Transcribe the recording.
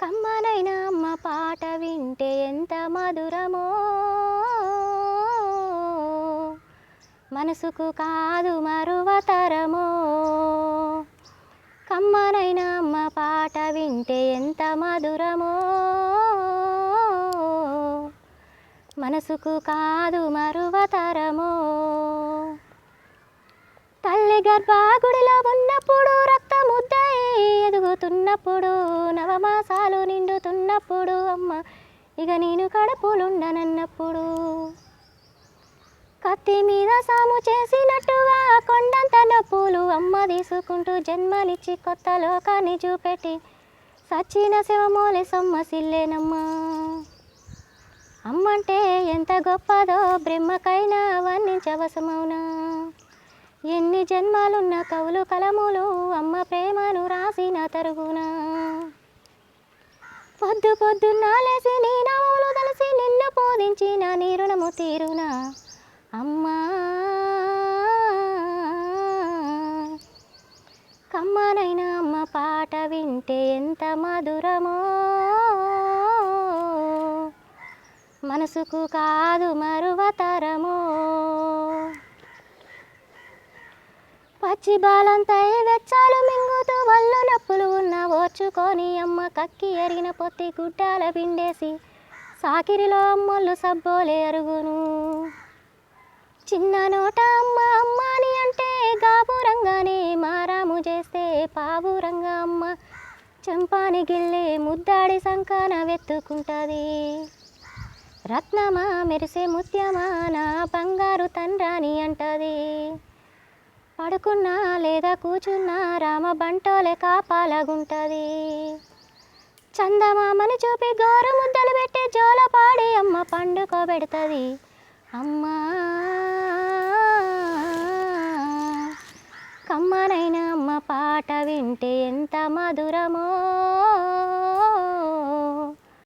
కమ్మనైన అమ్మ పాట వింటే ఎంత మధురమో. మనసుకు కాదు మరువతరమో కమ్మనైన అమ్మ పాట వింటే ఎంత మధురమో. మనసుకు కాదు మరువతరమో తల్లి గర్భాగుడిలో ఉన్నప్పుడు నిండుతున్నప్పుడు నవమాసాలు నిండుతున్నప్పుడు అమ్మ ఇక నేను కడుపులుండనన్నప్పుడు. కత్తి మీద సాము చేసినట్టుగా కొండంత నొప్పులు అమ్మ తీసుకుంటూ జన్మనిచ్చి కొత్త లోకాన్ని చూపెట్టి సచ్చిన శివమోలి సొమ్మ సిల్లేనమ్మా. అమ్మంటే ఎంత గొప్పదో బ్రహ్మకైనా వర్ణించవసమవునా. ఎన్ని జన్మాలున్న కవులు కలములు అమ్మ ప్రేమను రాసిన తరుగున? పొద్దు పొద్దున్న లేసి నీ నవ్వులు కలిసి నిన్ను పూజించిన నీ రుణము తీరునా? అమ్మా! కమ్మనైన అమ్మ పాట వింటే ఎంత మధురమో? మనసుకు కాదు మరువతరము పచ్చి బాలంతై వెచ్చాలు మింగుతూ వల్లు నొప్పులు ఉన్న ఓర్చుకొని అమ్మ కక్కి ఎరిగిన పొత్తి గుడ్డాల పిండేసి సాకిరిలో అమ్మలు సబ్బోలే అరుగును. చిన్న నోట అమ్మ అమ్మ అని అంటే గాబురంగానే మారాము చేస్తే పావురంగా అమ్మ. చెంపాని గిల్లి ముద్దాడి సంకాన వెత్తుకుంటుంది. రత్నమా మెరిసే ముత్యమా నా బంగారు తండ్రాని అంటది. పడుకున్నా లేదా కూచున్నా రామ బంటోలే కాపాలగుంటది. చందమామని చూపి గోరు ముద్దలు పెట్టి జోల పాడి అమ్మ పండుకోబెడుతుంది అమ్మా కమ్మనైన అమ్మ పాట వింటే ఎంత మధురమో.